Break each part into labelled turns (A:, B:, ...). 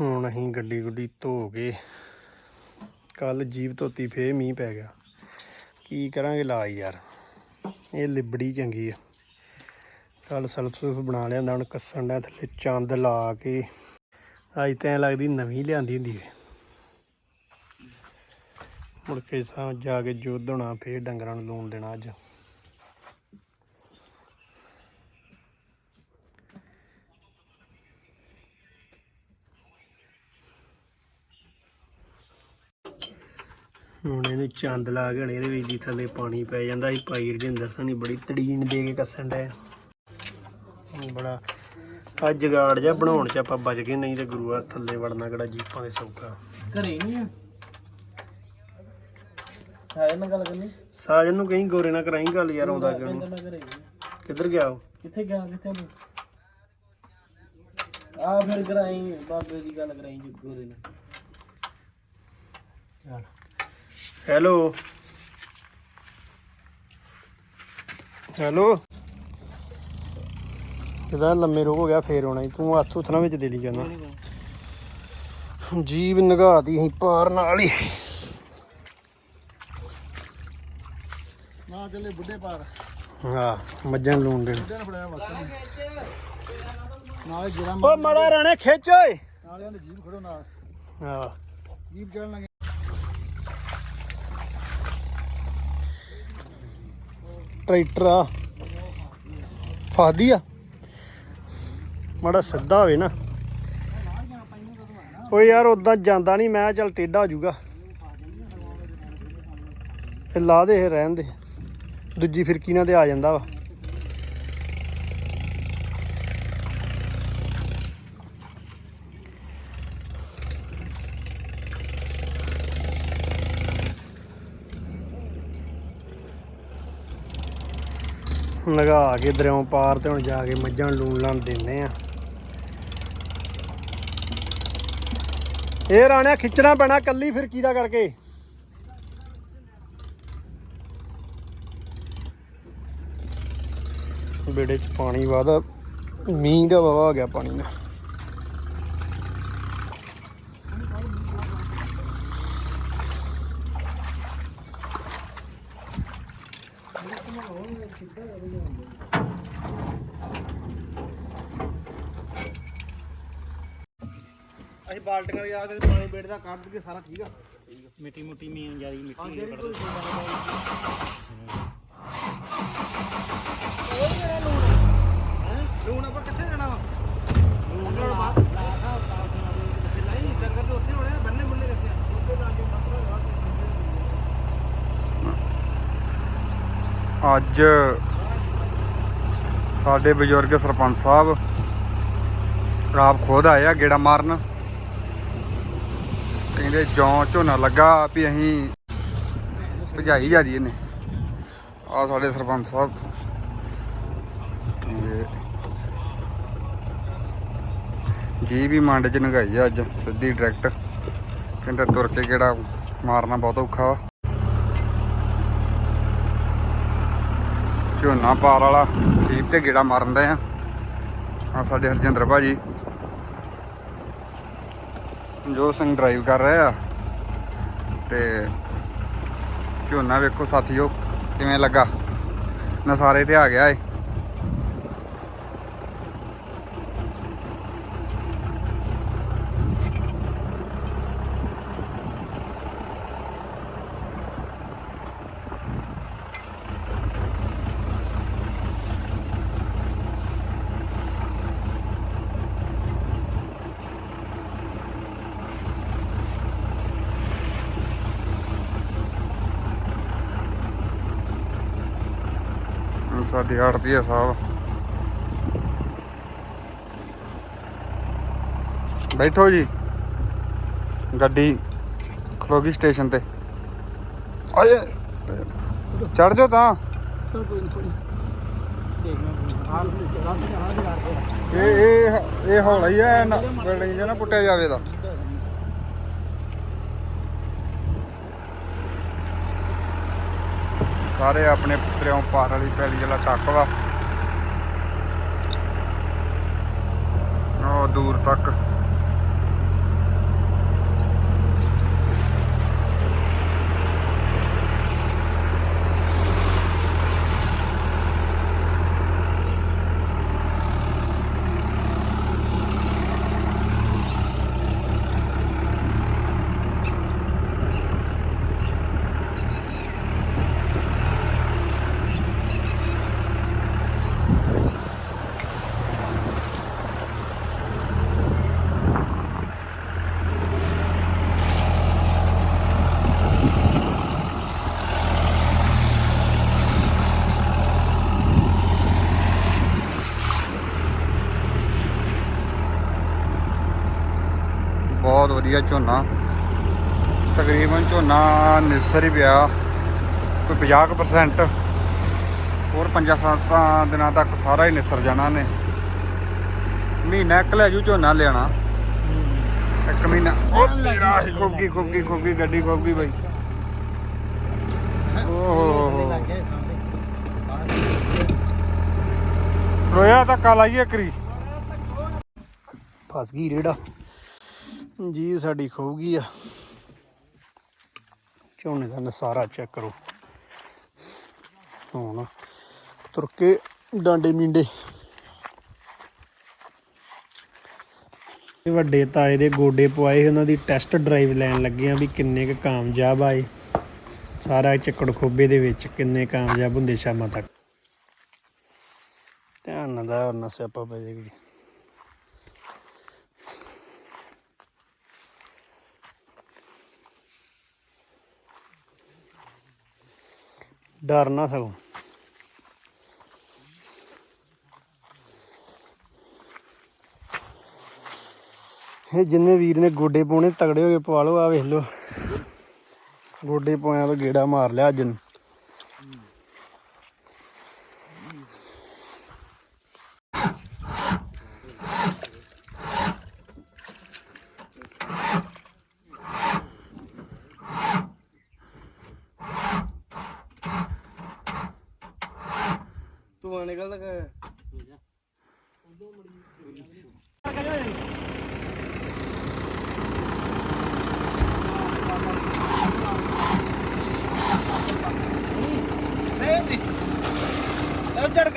A: ਹੁਣ ਅਸੀਂ ਗੱਡੀ ਗੁੱਡੀ ਧੋ ਕੇ ਕੱਲ ਜੀਪ ਧੋਤੀ ਫੇਰ ਮੀਂਹ ਪੈ ਗਿਆ। ਕੀ ਕਰਾਂਗੇ ਲਾਜ ਯਾਰ? ਇਹ ਲਿਬੜੀ ਚੰਗੀ ਆ। ਕੱਲ ਸਲਫ ਸੁਲਫ ਬਣਾ ਲਿਆਂਦਾ, ਹੁਣ ਕੱਸਣ ਦਾ ਥੱਲੇ ਚੰਦ ਲਾ ਕੇ। ਅੱਜ ਤਾਂ ਐਂ ਲੱਗਦੀ ਨਵੀਂ ਲਿਆਂਦੀ ਹੁੰਦੀ ਹੈ ਮੁੜ ਕੇ ਸਾਂ ਜਾ ਕੇ ਜੁੱਧ ਹੋਣਾ ਫੇਰ ਡੰਗਰਾਂ ਨੂੰ ਲੂਣ ਦੇਣਾ ਅੱਜ। ਹੁਣ ਇਹਨੂੰ ਚੰਦ ਲਾ ਕੇ ਇਹਦੇ ਵਿੱਚ ਦੀ ਥੱਲੇ ਪਾਣੀ ਪੈ ਜਾਂਦਾ ਸੀ। ਭਾਈ ਰਜਿੰਦਰ ਸਿੰਘ ਨੇ ਬੜੀ ਤੜੀਨ ਦੇ ਕੇ ਕੱਸਣ ਡਿਆ ਬੜਾ ਆ ਜਗਾੜ ਜਿਹਾ ਬਣਾਉਣ ਚ ਆਪਾਂ ਬਚ ਗਏ ਨਹੀਂ ਤੇ ਗੁਰੂਆ ਥੱਲੇ ਵੜਨਾ ਕਿਹੜਾ ਜੀਪਾਂ ਦੇ ਸੌਖਾ।
B: ਘਰੇ ਨਹੀਂ ਆ। ਸਾਇਰ ਨਾਲ ਗੱਲ ਕਰਨੀ?
A: ਸਾਜਨ ਨੂੰ ਕਹੀਂ ਗੋਰੇ ਨਾਲ ਕਰਾਈ ਗੱਲ ਯਾਰ ਆਉਂਦਾ ਕਿਉਂ। ਕਿੱਧਰ ਗਿਆ ਉਹ?
B: ਕਿੱਥੇ ਗਿਆ ਕਿੱਥੇ ਨੂੰ ਆ ਫਿਰ ਕਰਾਈ ਬਾਬੇ ਦੀ ਗੱਲ ਕਰਾਈ ਜੀ ਗੋਰੇ ਨਾਲ।
A: ਹੈਲੋ ਹੈਲੋ ਇਹਦਾ ਲੰਮੇ ਰੋਗ ਹੋ ਗਿਆ ਫੇਰ ਆਉਣਾ ਈ। ਤੂੰ ਹੱਥ ਹੁੱਥ ਨਾ ਵਿੱਚ ਦੇ ਲਈ ਜਾਣਾ। ਜੀਬ ਨਗਾਤੀ ਅਸੀਂ ਪਾਰ ਨਾਲ ਹੀ।
B: ਨਾ ਚੱਲੇ ਬੁੱਢੇ ਪਾਰ
A: ਹਾਂ ਮੱਝਾਂ ਲੂਣ ਦੇਣ।
B: ਬੁੱਢੇ ਨੇ ਫੜਾਇਆ ਵਾਕਾ ਨਾਲੇ ਜਿਹੜਾ
A: ਓ ਮੜਾ ਰਾਣੇ ਖਿੱਚ ਓਏ।
B: ਨਾਲੇ ਉਹਦੇ ਜੀਬ ਖੜੋ ਨਾਲ।
A: ਹਾਂ।
B: ਜੀਬ ਚੜਨ ਲੱਗੇ।
A: ਟਰੈਕਟਰ ਆ। ਫਾਦੀ ਆ। ਮੜਾ ਸਿੱਧਾ ਹੋਵੇ ਨਾ। ਓ ਯਾਰ ਉਦਾਂ ਜਾਂਦਾ ਨਹੀਂ, ਮੈਂ ਚੱਲ ਟੇਢਾ ਹੋ ਜਾਊਗਾ। ਫਿਰ ਲਾ ਦੇ ਰਹਿਣ ਦੇ। ਦੂਜੀ ਫਿਰਕੀ ਨਾਲ ਤੇ ਆ ਜਾਂਦਾ ਵਾ। ਲਗਾ ਕੇ ਦਰਿਆਓਂ ਪਾਰ ਤੇ ਹੁਣ ਜਾ ਕੇ ਮੱਝਾਂ ਨੂੰ ਲੂਣ ਲਾਣ ਦਿੰਨੇ ਆ। ਇਹ ਰਾਣਿਆ ਖਿੱਚਣਾ ਪੈਣਾ ਕੱਲੀ ਫਿਰਕੀ ਦਾ ਕਰਕੇ। ਬੇੜੇ 'ਚ ਪਾਣੀ ਵਾਦਾ, ਮੀਂਹ ਦਾ ਵਾਵਾ ਹੋ ਗਿਆ ਪਾਣੀ ਨਾਲ।
B: ਅਸੀਂ ਬਾਲਟੀਆਂ ਵੀ ਆ ਕੇ ਪਾਣੀ ਬੇੜ ਦਾ ਕੱਢ ਕੇ ਸਾਰਾ ਠੀਕ ਆ।
C: ਮਿੱਟੀ ਮੁੱਟੀ ਮੀਨ ਜਾਰੀ ਮਿੱਟੀ
B: ਜਿਹੜੀ ਕੋਈ ਲੂਣ ਆਪਾਂ ਕਿੱਥੇ ਜਾਣਾ ਵਾ? ਲੂਣ ਨਾਲ ਬਾਅਦ ਨਹੀਂ ਡੰਗਰ ਤੇ ਉੱਥੇ ਹੋਣੇ ਆ, ਬੰਨੇ ਬੰਨੇ ਕਿੱਥੇ ਆ। ਉੱਥੇ ਜਾ ਕੇ ਮਤਲਬ
D: ਅੱਜ ਸਾਡੇ ਬਜ਼ੁਰਗ ਸਰਪੰਚ ਸਾਹਿਬ ਆਪ ਖੁਦ ਆਏ ਆ ਗੇੜਾ ਮਾਰਨ। ਕਹਿੰਦੇ ਜੌਂ ਝੋਨਾ ਲੱਗਾ ਵੀ ਅਸੀਂ ਭਜਾਈ ਜਾ ਇਹਨੇ ਆ ਸਾਡੇ ਸਰਪੰਚ ਸਾਹਿਬ। ਜੀ ਵੀ ਮੰਡ ਚ ਨਗਾਈ ਆ ਅੱਜ, ਸਿੱਧੀ ਡਾਇਰੈਕਟ ਕਹਿੰਦਾ ਤੁਰ ਕੇ ਗੇੜਾ ਮਾਰਨਾ ਬਹੁਤ ਔਖਾ ਵਾ। ਝੋਨਾ ਪਾਰ ਵਾਲਾ, ਜੀਪ ਤੇ ਗੇੜਾ ਮਾਰਨ ਦਾ ਆ। ਆ ਸਾਡੇ ਹਰਜਿੰਦਰ ਭਾਜੀ। ਜੋ ਸਿੰਘ ਡਰਾਈਵ ਕਰ ਰਹੇ ਆ। ਤੇ ਝੋਨਾ ਵੇਖੋ ਸਾਥੀਓ, ਕਿਵੇਂ ਲੱਗਾ? ਨਸਾਰੇ ਤੇ ਆ ਗਿਆ ਏ ਹੁਣ ਸਾਡੀ ਆੜਤੀ ਆ ਸਾਹਿਬ ਬੈਠੋ ਜੀ। ਗੱਡੀ ਖਲੋ ਗਈ ਸਟੇਸ਼ਨ ਤੇ। ਆਏ। ਚੜ ਜਾਓ ਤਾਂ।
B: ਨੂੰ
D: ਇਹ ਇਹ ਇਹ ਹੌਲਾ ਹੀ ਹੈ ਬਿਲਡਿੰਗ ਜਿਹਾ ਨਾ ਪੁੱਟਿਆ ਜਾਵੇ ਦਾ ਸਾਰੇ ਆਪਣੇ ਪੁੱਤਰਿਆਂ ਪਾਰ ਵਾਲੀ ਪੈਲੀ ਵਾਲਾ ਟੱਕ ਵਾ ਉਹ ਦੂਰ ਤੱਕ ਬਹੁਤ ਵਧੀਆ ਝੋਨਾ। ਤਕਰੀਬਨ ਝੋਨਾ ਨਿਸਰ ਹੀ ਪਿਆ ਕੋਈ 50% ਹੋਰ 5-7 ਦਿਨਾਂ ਤੱਕ ਸਾਰਾ ਹੀ ਨਿਸਰ ਜਾਣਾ ਨੇ। ਮਹੀਨਾ ਇੱਕ ਲੈ ਜੂ ਝੋਨਾ ਲਿਆਣਾ ਇੱਕ ਮਹੀਨਾ। ਉਹ ਤੇਰਾ ਖੁੱਗੀ ਖੁੱਗੀ ਖੁੱਗੀ ਗੱਡੀ ਖੁੱਗੀ ਬਈ। ਓਹ। ਰੋਇਆ ਧੱਕਾ ਲਾਈਏ ਕਰੀ
A: ਫਸ ਗਈ ਰੇੜਾ। ਜੀ ਸਾਡੀ ਖੋ ਗਈ ਆ। ਝੋਨੇ ਦਾ ਨਸਾਰਾ ਚੈੱਕ ਕਰੋ। ਹੁਣ ਤੁਰ ਕੇ ਡਾਂਡੇ ਮਿੰਡੇ। ਇਹ ਵੱਡੇ ਤਾਏ ਦੇ ਗੋਡੇ ਪਵਾਏ ਉਹਨਾਂ ਦੀ ਟੈਸਟ ਡਰਾਈਵ ਲੈਣ ਲੱਗੇ ਆ ਵੀ ਕਿੰਨੇ ਕੁ ਕਾਮਯਾਬ ਆਏ ਸਾਰਾ ਚੱਕੜ ਖੋਬੇ ਦੇ ਵਿੱਚ ਕਿੰਨੇ ਕਾਮਯਾਬ ਹੁੰਦੇ ਸ਼ਾਮਾਂ ਤੱਕ। ਧਿਆਨ ਨਾਲ ਦਾ ਨਾ ਸਿਆਪਾ ਪੈ ਜਾਏਗੀ। ਡਰ ਨਾ ਸਗੋਂ। ਇਹ ਜਿੰਨੇ ਵੀਰ ਨੇ ਗੋਡੇ ਪਾਉਣੇ ਤਗੜੇ ਹੋ ਕੇ ਪਵਾ ਲਓ ਆ ਵੇਖ ਲਓ। ਗੋਡੇ ਪਾਇਆ ਤੋਂ ਗੇੜਾ ਮਾਰ ਲਿਆ ਅੱਜ ਨੂੰ।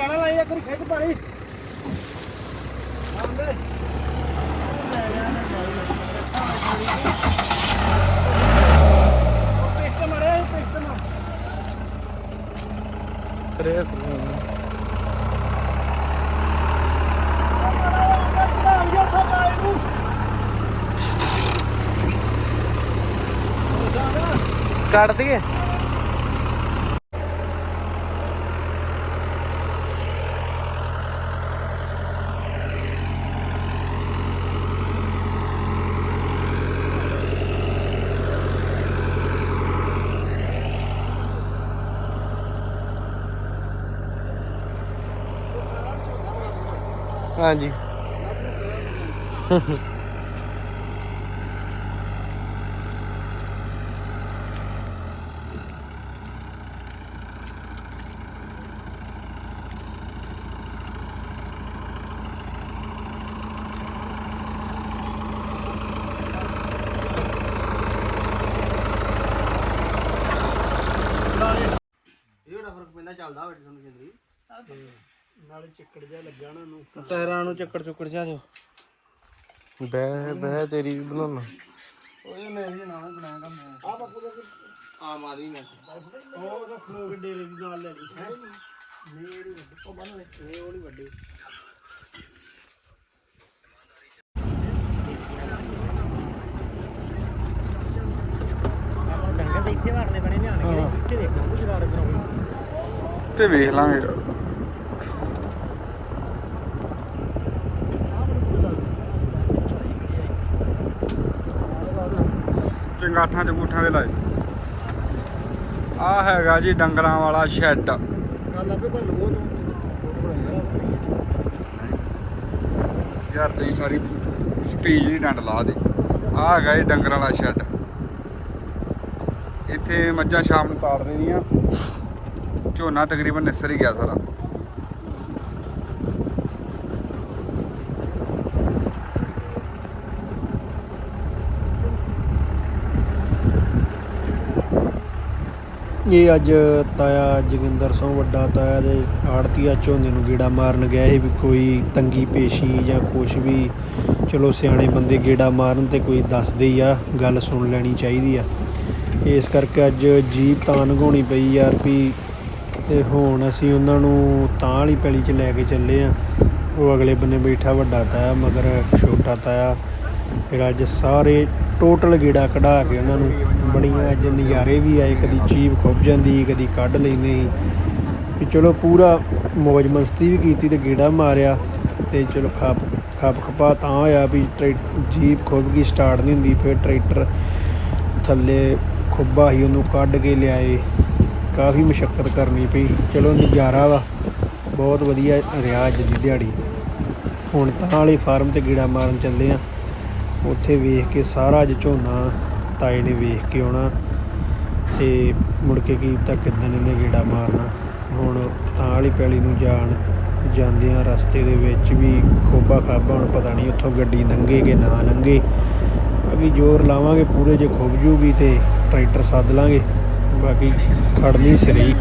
B: ਇਹ ਝੜਕਾਣਾ ਲਾਈ ਇੱਕ ਵਾਰੀ ਖਿੱਚ ਪਾਣੀ ਆਉਂਦੇ। ਪਿਸਟ ਕੱਢ ਦਈਏ। ਹਾਂਜੀ। ਇਹ ਜਿਹੜਾ ਫ਼ਰਕ ਪੈਂਦਾ ਚੱਲਦਾ ਹੋਵੇ ਤੁਹਾਨੂੰ ਜਿੰਦਗੀ
A: ਨਾਲੇ ਚੱਕੜ ਜਿਹਾ ਲੱਗਾ ਨਾ
B: ਟਾਇਰਾਂ ਨੂੰ ਚੱਕਰ ਚੁੱਕੜ ਜਾ ਦਿਓ। ਬਹਿ ਬਹਿ ਤੇਰੀ ਵੀ ਬਣਾਉਣਾ। ਓਏ ਨਹੀਂ ਜੀ ਨਾ ਬਣਾਏਗਾ ਮੈਂ ਆ ਬਾਪੂ ਦਾ ਆ ਮਾਰੀ ਮੈਂ
A: ਉਹ ਉਹਦਾ ਫਲੋ ਕੇ ਡੇਰੇ ਦੀ ਨਾਲ ਲੈ ਲਈ ਹੈ ਮੇਰੀ ਵੱਡੀ। ਉਹ ਬੰਨ ਲੈ। ਇਹ ਉਹ ਨਹੀਂ ਵੱਡੀ।
C: ਬਣੇ
D: ਤੇ ਵੇਖ ਲਾਂਗੇ। ਚੰਗਾਠਾਂ ਚੰਗੂਠਾਂ ਦੇ ਲਾਏ। ਆ ਹੈਗਾ ਜੀ ਡੰਗਰਾਂ ਵਾਲਾ ਸ਼ੈੱਡ।
A: ਗੱਲ ਆਪੇ ਭੰਨ ਲਵੋ
D: ਯਾਰ ਤੁਸੀਂ ਸਾਰੀ ਸਪੀਚ ਦੀ ਡੰਡ ਲਾ ਦੇ। ਆ ਹੈਗਾ ਜੀ ਡੰਗਰਾਂ ਵਾਲਾ ਸ਼ੈੱਡ। ਇੱਥੇ ਮੱਝਾਂ ਸ਼ਾਮ ਨੂੰ ਤਾੜ ਦੇਣੀਆਂ ਝੋਨਾ ਤਕਰੀਬਨ ਨਿਸਰ ਹੀ ਗਿਆ ਸਾਰਾ।
A: ਇਹ ਅੱਜ ਤਾਇਆ ਜੋਗਿੰਦਰ ਸਿੰਘ, ਵੱਡਾ ਤਾਇਆ ਦੇ ਆੜਤੀਆ ਝੋਨੇ ਨੂੰ ਗੇੜਾ ਮਾਰਨ ਗਿਆ ਸੀ ਵੀ ਕੋਈ ਤੰਗੀ ਪੇਸ਼ੀ ਜਾਂ ਕੁਝ ਵੀ। ਚਲੋ, ਸਿਆਣੇ ਬੰਦੇ ਗੇੜਾ ਮਾਰਨ ਤੇ ਕੋਈ ਦੱਸਦੇ ਹੀ ਆ, ਗੱਲ ਸੁਣ ਲੈਣੀ ਚਾਹੀਦੀ ਆ। ਇਸ ਕਰਕੇ ਅੱਜ ਜੀਪ ਤਾਂ ਲੰਘਾਉਣੀ ਪਈ ਯਾਰ ਵੀ ਤੇ ਹੁਣ ਅਸੀਂ ਉਹਨਾਂ ਨੂੰ ਤਾਂ ਵਾਲੀ ਪੈਲੀ 'ਚ ਲੈ ਕੇ ਚੱਲੇ ਆ। ਉਹ ਅਗਲੇ ਬੰਨੇ ਬੈਠਾ ਵੱਡਾ ਤਾਇਆ, ਮਗਰ ਛੋਟਾ ਤਾਇਆ। ਫਿਰ ਅੱਜ ਸਾਰੇ ਟੋਟਲ ਗੇੜਾ ਕਢਾ ਕੇ ਉਹਨਾਂ ਨੂੰ ਬੜੀਆਂ ਅੱਜ ਨਜ਼ਾਰੇ ਵੀ ਆਏ, ਕਦੀ ਜੀਬ ਖੁੱਭ ਜਾਂਦੀ, ਕਦੀ ਕੱਢ ਲੈਂਦੇ ਸੀ। ਵੀ ਚਲੋ ਪੂਰਾ ਮौज ਮਸਤੀ ਵੀ ਕੀਤੀ ਤੇ ਗੇੜਾ ਮਾਰਿਆ ਤੇ ਚਲੋ ਖਾ ਖਪ ਖਪਾ ਤਾਂ ਹੋਇਆ ਵੀ ਟਰੈ- ਜੀਪ ਖੁੱਭ ਗਈ, ਸਟਾਰਟ ਨਹੀਂ ਹੁੰਦੀ, ਫਿਰ ਟਰੈਕਟਰ ਥੱਲੇ ਖੁੱਬਾ ਹੀ ਉਹਨੂੰ ਕੱਢ ਕੇ ਲਿਆਏ। ਕਾਫੀ ਮੁਸ਼ਕਲ ਕਰਨੀ ਪਈ। ਚਲੋ ਨਜ਼ਾਰਾ ਵਾ, ਬਹੁਤ ਵਧੀਆ ਰਿਹਾ ਅੱਜ ਦੀ ਦਿਹਾੜੀ। ਹੁਣ ਤਾਂ ਵਾਲੇ ਫਾਰਮ ਤੇ ਗੀੜਾ ਮਾਰਨ ਚੱਲੇ ਆ। ਉੱਥੇ ਵੇਖ ਕੇ ਸਾਰਾ ਅੱਜ ਝੋਨਾ ਤਾਏ ਨੇ ਵੇਖ ਕੇ ਆਉਣਾ ਤੇ ਮੁੜ ਕੇ ਕੀ ਤਾਂ ਕਿੱਦਣ ਇਹਨੇ ਗੇੜਾ ਮਾਰਨਾ। ਹੁਣ ਤਾਂ ਵਾਲੀ ਪੈਲੀ ਨੂੰ ਜਾਣ ਜਾਂਦੇ ਆ ਰਸਤੇ ਦੇ ਵਿੱਚ ਵੀ ਖੋਬਾ ਖਾਬਾ, ਹੁਣ ਪਤਾ ਨਹੀਂ ਉੱਥੋਂ ਗੱਡੀ ਲੰਘੇ ਕਿ ਨਾ ਲੰਘੇ ਅਭੀ ਜ਼ੋਰ ਲਾਵਾਂਗੇ ਪੂਰੇ ਜੇ ਖੁੱਬ ਜੂਗੀ ਤੇ ਟਰੈਕਟਰ ਸੱਦ ਲਾਂਗੇ। ਬਾਕੀ ਖੜਨੀ ਸਰੀ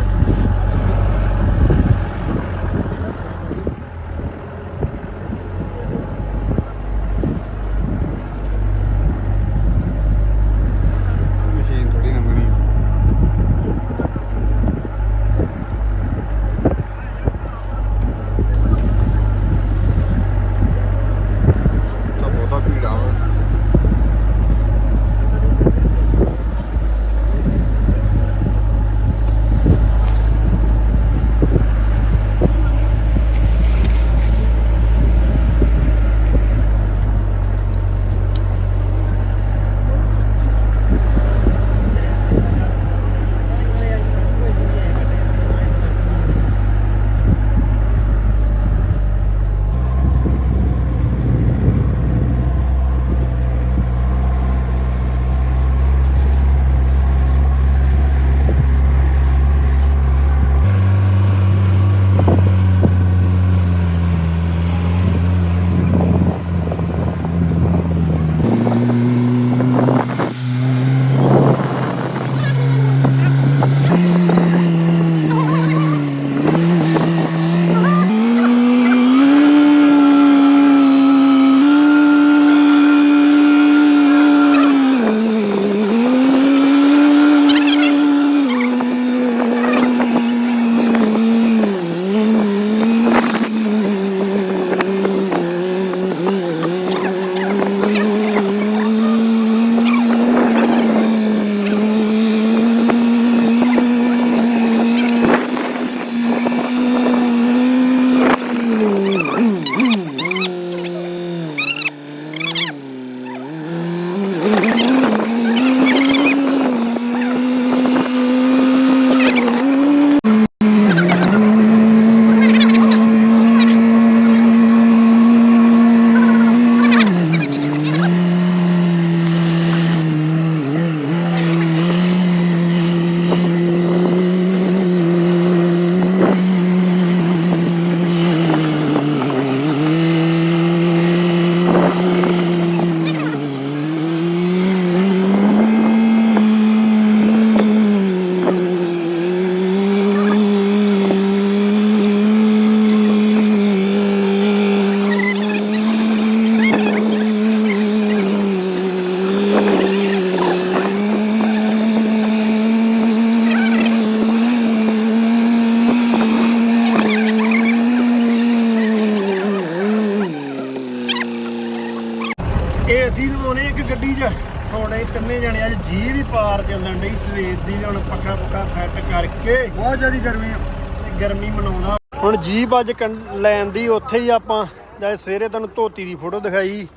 A: ਹੁਣ ਇਹ ਤਿੰਨੇ ਜਣੇ ਅੱਜ ਜੀ ਵੀ ਪਾਰ ਚੱਲਣ ਡਈ ਸਵੇਰ ਦੀ ਹੁਣ ਪੱਖਾ ਪੁੱਖਾ ਫਿੱਟ ਕਰਕੇ।
D: ਬਹੁਤ ਜ਼ਿਆਦਾ ਗਰਮੀ ਆ।
A: ਤੇ ਗਰਮੀ ਮਨਾਉਣਾ ਹੁਣ ਜੀਪ ਅੱਜ ਲੈਣ ਦੀ ਉੱਥੇ ਹੀ ਆਪਾਂ ਜਦ ਸਵੇਰੇ ਤੁਹਾਨੂੰ ਧੋਤੀ ਦੀ ਫੋਟੋ ਦਿਖਾਈ।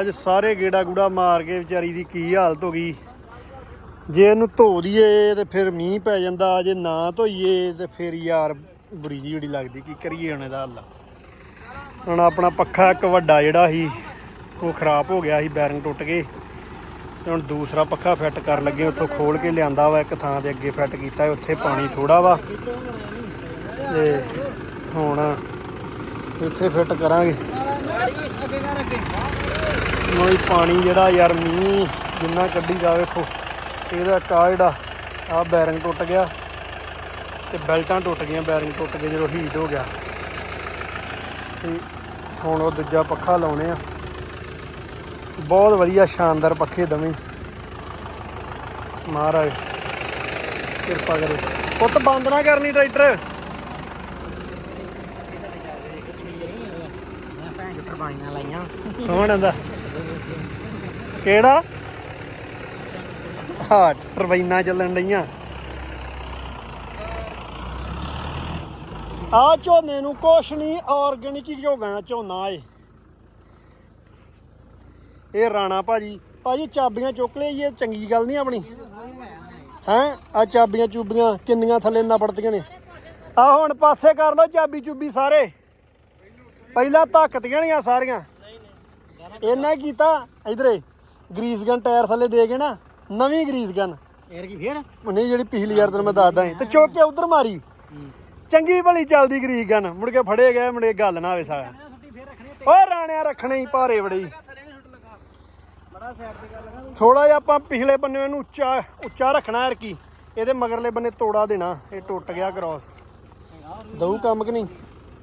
A: ਅੱਜ ਸਾਰੇ ਗੇੜਾ ਗੂੜਾ ਮਾਰ ਕੇ ਵਿਚਾਰੀ ਦੀ ਕੀ ਹਾਲਤ ਹੋ ਗਈ। ਜੇ ਇਹਨੂੰ ਧੋ ਦਈਏ ਤੇ ਫਿਰ ਮੀਂਹ ਪੈ ਜਾਂਦਾ ਜੇ ਨਾ ਧੋਈਏ ਤੇ ਫਿਰ ਯਾਰ ਬੁਰੀ ਜਿਹੀ ਜਿਹੜੀ ਲੱਗਦੀ ਕੀ ਕਰੀਏ ਹੁਣ ਇਹਦਾ ਹੱਲ। ਹੁਣ ਆਪਣਾ ਪੱਖਾ ਇੱਕ ਵੱਡਾ ਜਿਹੜਾ ਸੀ ਉਹ ਖਰਾਬ ਹੋ ਗਿਆ ਸੀ ਬੈਰਿੰਗ ਟੁੱਟ ਗਏ। ਤੇ ਹੁਣ ਦੂਸਰਾ ਪੱਖਾ ਫਿੱਟ ਕਰਨ ਲੱਗੇ, ਉੱਥੋਂ ਖੋਲ ਕੇ ਲਿਆਂਦਾ ਵਾ ਇੱਕ ਥਾਂ ਦੇ ਅੱਗੇ ਫਿੱਟ ਕੀਤਾ ਉੱਥੇ ਪਾਣੀ ਥੋੜਾ ਵਾ। ਤੇ ਹੁਣ ਇੱਥੇ ਫਿੱਟ ਕਰਾਂਗੇ। ਕੋਈ ਪਾਣੀ ਜਿਹੜਾ ਯਾਰ ਮੀਂਹ ਜਿੰਨਾ ਕੱਢੀ ਜਾ ਵੇਖੋ, ਇਹਦਾ ਕਾ ਜਿਹੜਾ ਆ ਬੈਰਿੰਗ ਟੁੱਟ ਗਿਆ। ਤੇ ਬੈਲਟਾਂ ਟੁੱਟ ਗਈਆਂ, ਬੈਰਿੰਗ ਟੁੱਟ ਕੇ ਜਦੋਂ ਹੀਟ ਹੋ ਗਿਆ। ਤੇ ਹੁਣ ਉਹ ਦੂਜਾ ਪੱਖਾ ਲਾਉਣੇ ਆ। ਬਹੁਤ ਵਧੀਆ, ਸ਼ਾਨਦਾਰ ਪੱਖੇ ਦਵੇਂ। ਮਹਾਰਾਜ, ਕਿਰਪਾ ਕਰੋ। ਪੁੱਤ, ਬੰਦ ਨਾ ਕਰਨੀ ਟਰੈਕਟਰ।
C: ਟਰਬਾਈਨਾਂ ਲਾਈਆਂ
A: ਕੌਣ ਆਂਦਾ? ਕਿਹੜਾ? ਹਾਂ ਟਰਬਾਈਨਾਂ ਚੱਲਣ ਡਈਆਂ। ਆ ਝੋਨੇ ਨੂੰ ਕੁਛ ਨਹੀਂ ਆਰਗੈਨਿਕ ਹੀ ਝੋਗਾ ਝੋਨਾ ਏ ਇਹ ਰਾਣਾ ਭਾਜੀ। ਭਾਜੀ ਚਾਬੀਆਂ ਚੁੱਕ ਲਈ ਇਹ ਚੰਗੀ ਗੱਲ ਨਹੀਂ ਆਪਣੀ। ਹੈਂ? ਆ ਚਾਬੀਆਂ ਚੂਬੀਆਂ ਕਿੰਨੀਆਂ ਥੱਲੇ ਨਾ ਪੜਤੀਆਂ ਨੇ। ਆ ਹੁਣ ਪਾਸੇ ਕਰ ਲਓ ਚਾਬੀ ਚੂਬੀ ਸਾਰੇ। ਪਹਿਲਾਂ ਧੱਕਤੀਆਂ ਨਹੀਂ ਆ ਸਾਰੀਆਂ। ਇਹਨਾਂ ਕੀਤਾ। ਇਧਰੇ ਗਰੀਸ ਗਨ ਟਾਇਰ ਥੱਲੇ ਦੇ ਕੇ ਨਾ। ਨਵੀਂ ਗਰੀਸ ਗਨ।
C: ਏਰ ਕੀ ਫੇਰ?
A: ਨਹੀਂ ਜਿਹੜੀ ਪਿਛਲੀ ਯਾਰ ਤੈਨੂੰ ਮੈਂ ਦੱਸਦਾ ਤੇ ਚੁੱਕ ਕੇ ਉਧਰ ਮਾਰੀ। ਚੰਗੀ ਭਲੀ ਚੱਲਦੀ ਗਰੀਸ ਗਨ। ਮੁੜ ਕੇ ਫੜੇ ਗਏ ਮੁੜੇ ਗੱਲ ਨਾ ਆਵੇ ਸਾਲਾ ਓ ਰਾਣਿਆ ਰੱਖਣੇ ਹੀ ਭਾਰੇ ਬੜੀ ਥੋੜਾ ਜਿਹਾ ਆਪਾਂ ਪਿਛਲੇ ਬੰਨੇ ਨੂੰ ਉੱਚਾ ਉੱਚਾ ਰੱਖਣਾ ਯਾਰ ਕੀ ਇਹਦੇ ਮਗਰਲੇ ਬੰਨੇ ਤੋੜਾ ਦੇਣਾ ਇਹ ਟੁੱਟ ਗਿਆ ਕ੍ਰਾਸ ਦਊ ਕੰਮ ਕਿ ਨਹੀਂ?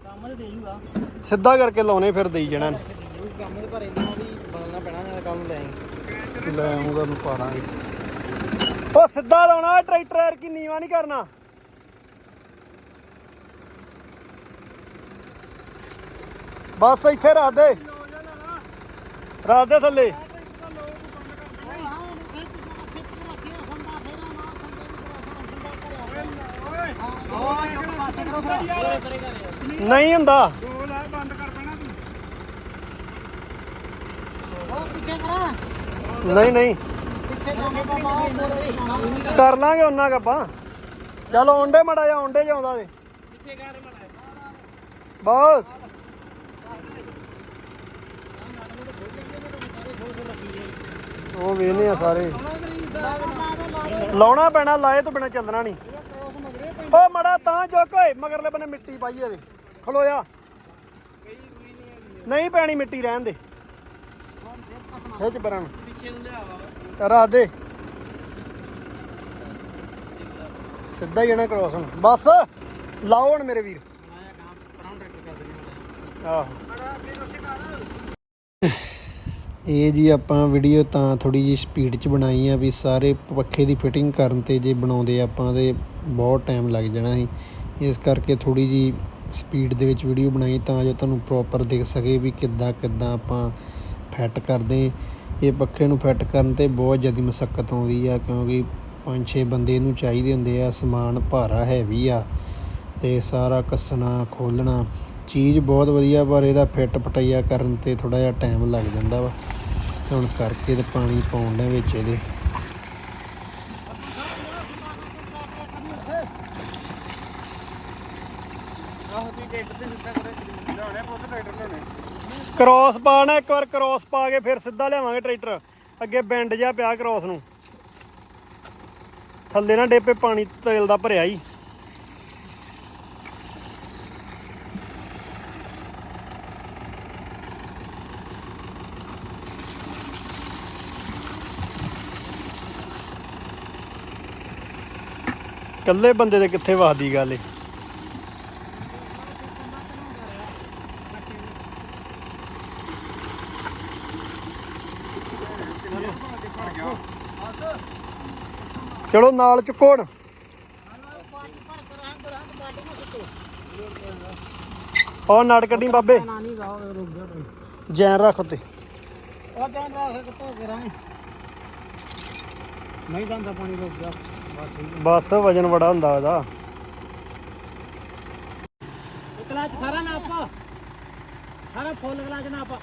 C: ਕੰਮ ਤੇ ਦੇ ਜੂਗਾ
A: ਸਿੱਧਾ ਕਰਕੇ ਲਾਉਣੇ ਫਿਰ ਦੇਈ ਜਾਣਾ।
C: ਕੰਮ ਦੇ ਪਰ ਇੰਨਾ ਵੀ ਬਦਲਣਾ ਪੈਣਾ ਨਾਲ ਕੰਮ ਲੈ।
A: ਲੈ ਆਉਂਗਾ ਨੂੰ ਪਾ ਦਾਂਗੇ। ਉਹ ਸਿੱਧਾ ਲਾਉਣਾ ਟਰੈਕਟਰ ਯਾਰ ਕੀ ਨੀਵਾ ਨਹੀਂ ਕਰਨਾ। ਬਸ ਇੱਥੇ ਰੱਖ ਦੇ। ਰੱਖ ਦੇ ਥੱਲੇ। ਨਹੀਂ ਹੁੰਦਾ। ਨਹੀਂ ਨਹੀਂ। ਕਰ ਲਾਂਗੇ ਉਹਨਾਂ ਕ ਆਪਾਂ। ਚੱਲ ਆਉਂਦੇ ਮੜਾ ਜਾ ਆਉਂਦੇ ਜਾਉਂਦਾ ਦੇ ਬਸ। ਉਹ ਵੇਨੇ ਆ ਸਾਰੇ। ਲਾਉਣਾ ਪੈਣਾ, ਲਾਏ ਤੋਂ ਬਿਨਾ ਚੱਲਣਾ ਨਹੀਂ। ਓ ਮੜਾ, ਤਾਂ ਚੁੱਕ ਓਏ। ਮਗਰਲੇ ਬੰਨੇ ਮਿੱਟੀ ਪਾਈ ਇਹਦੇ। ਖਲੋਇਆ। ਨਹੀਂ ਪੈਣੀ ਮਿੱਟੀ ਰਹਿਣ ਦੇ। ਖਿੱਚ ਪਰਾਂ ਰੱਖ ਦੇ। ਸਿੱਧਾ ਹੀ ਜਾਣਾ ਕ੍ਰੋਸ ਹੁਣ। ਬਸ। ਲਾਓ ਹੁਣ ਮੇਰੇ ਵੀਰ। ਇਹ ਜੀ ਆਪਾਂ ਵੀਡੀਓ ਤਾਂ ਥੋੜੀ ਜੀ ਸਪੀਡ 'ਚ ਬਣਾਈ ਆ ਵੀ ਸਾਰੇ ਪੱਖੇ ਦੀ ਫਿਟਿੰਗ ਕਰਨ ਤੇ ਜੇ ਬਣਾਉਂਦੇ ਆਪਾਂ ਤੇ ਬਹੁਤ ਟਾਈਮ ਲੱਗ ਜਾਣਾ ਸੀ। ਇਸ ਕਰਕੇ ਥੋੜ੍ਹੀ ਜੀ ਸਪੀਡ ਦੇ ਵਿੱਚ ਵੀਡੀਓ ਬਣਾਈ ਤਾਂ ਜੋ ਤੁਹਾਨੂੰ ਪ੍ਰੋਪਰ ਦਿਖ ਸਕੇ ਵੀ ਕਿੱਦਾਂ ਕਿੱਦਾਂ ਆਪਾਂ ਫਿੱਟ ਕਰਦੇ ਇਹ ਪੱਖੇ ਨੂੰ ਫਿੱਟ ਕਰਨ ਤੇ ਬਹੁਤ ਜ਼ਿਆਦਾ ਮਸ਼ੱਕਤ ਆਉਂਦੀ ਆ ਕਿਉਂਕਿ ਪੰਜ ਛੇ ਬੰਦੇ ਇਹਨੂੰ ਚਾਹੀਦੇ ਹੁੰਦੇ ਆ, ਸਮਾਨ ਭਾਰਾ ਹੈਵੀ ਆ ਤੇ ਸਾਰਾ ਕੱਸਣਾ, ਖੋਲਣਾ, ਚੀਜ਼ ਬਹੁਤ ਵਧੀਆ ਪਰ ਇਹਦਾ ਫਿੱਟ ਪਟਈਆ ਕਰਨ ਤੇ ਥੋੜਾ ਜਿਹਾ ਟਾਈਮ ਲੱਗ ਜਾਂਦਾ ਵਾ। ਤੇ ਹੁਣ ਕਰਕੇ ਤੇ ਪਾਣੀ ਪਾਉਣ ਦੇ ਵਿੱਚ ਇਹਦੇ। ਕ੍ਰੋਸ ਪਾਣਾ ਇੱਕ ਵਾਰ ਕਰੋਸ ਪਾ ਕੇ ਫਿਰ ਸਿੱਧਾ ਲਿਆਵਾਂਗੇ ਟਰੈਕਟਰ। ਅੱਗੇ ਬੈਂਡ ਜਿਹਾ ਪਿਆ ਕਰੋਸ ਨੂੰ। ਥੱਲੇ ਨਾ ਡੇਪੇ ਪਾਣੀ ਤੇਲ ਦਾ ਭਰਿਆ ਹੀ। ਇਕੱਲੇ ਬੰਦੇ ਦੇ ਕਿੱਥੇ ਵਸਦੀ ਗੱਲ ਏ? ਚਲੋ ਨਾਲ ਚੁੱਕੋ ਹੁਣ। ਉਹ ਨੜ ਕੱਢੀ ਬਾਬੇ। ਜੈਨ ਰੱਖ ਉੱਤੇ।
C: ਉਹ ਜਾਨ ਰਾਖ ਕਿੱਥੋਂ ਕੇ ਰਾਣੀ ਨਹੀਂ ਜਾਂਦਾ ਪਾਣੀ ਰੁਕ ਗਿਆ।
A: ਬਸ ਵਜਨ ਬੜਾ ਹੁੰਦਾ ਇਹਦਾ।
C: ਕਲਾਚ ਸਾਰਾ ਨਾ ਆਪਾ ਸਾਰਾ ਫੁੱਲ ਕਲਾਚ ਨਾ ਆਪਾ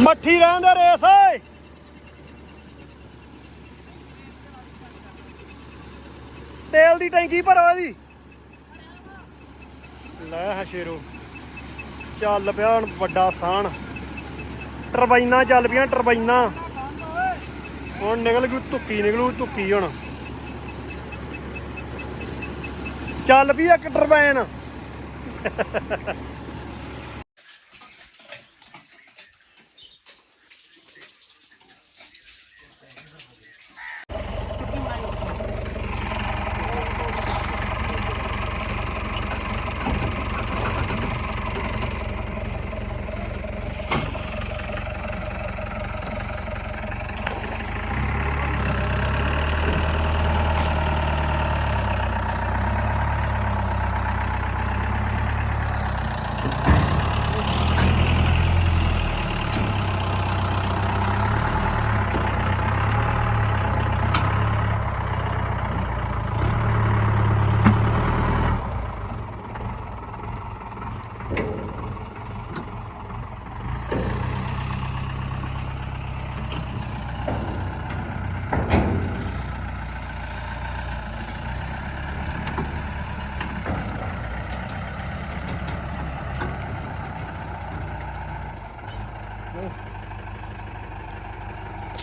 A: ਮੱਠੀ ਰਹਿੰਦੇ ਰੇਸ, ਓਏ। ਤੇਲ ਦੀ ਟੈਂਕੀ ਭਰੋ ਇਹਦੀ। ਲੈ ਹਸ਼ੇਰੋ ਚੱਲ ਪਿਆ ਹੁਣ ਵੱਡਾ ਸਾਣ ਟਰਬਾਈਨਾਂ ਚੱਲ ਪਈਆਂ, ਟਰਬਾਈਨਾਂ। ਹੁਣ ਨਿਕਲ ਗਈ, ਧੁੱਕੀ ਨਿਕਲੂ, ਧੁੱਕੀ ਹੁਣ। ਚੱਲ ਪਈ ਇੱਕ ਟਰਬਾਈਨ।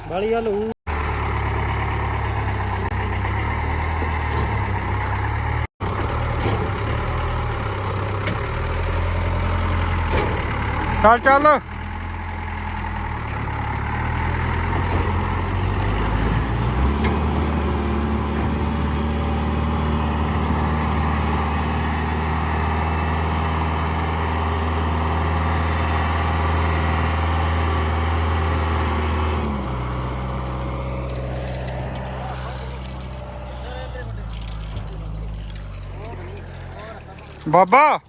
B: ਵਾਲੀ ਗੱਲ ਹੋਊ।
D: ਚੱਲ ਚੱਲ। ਬਾਬਾ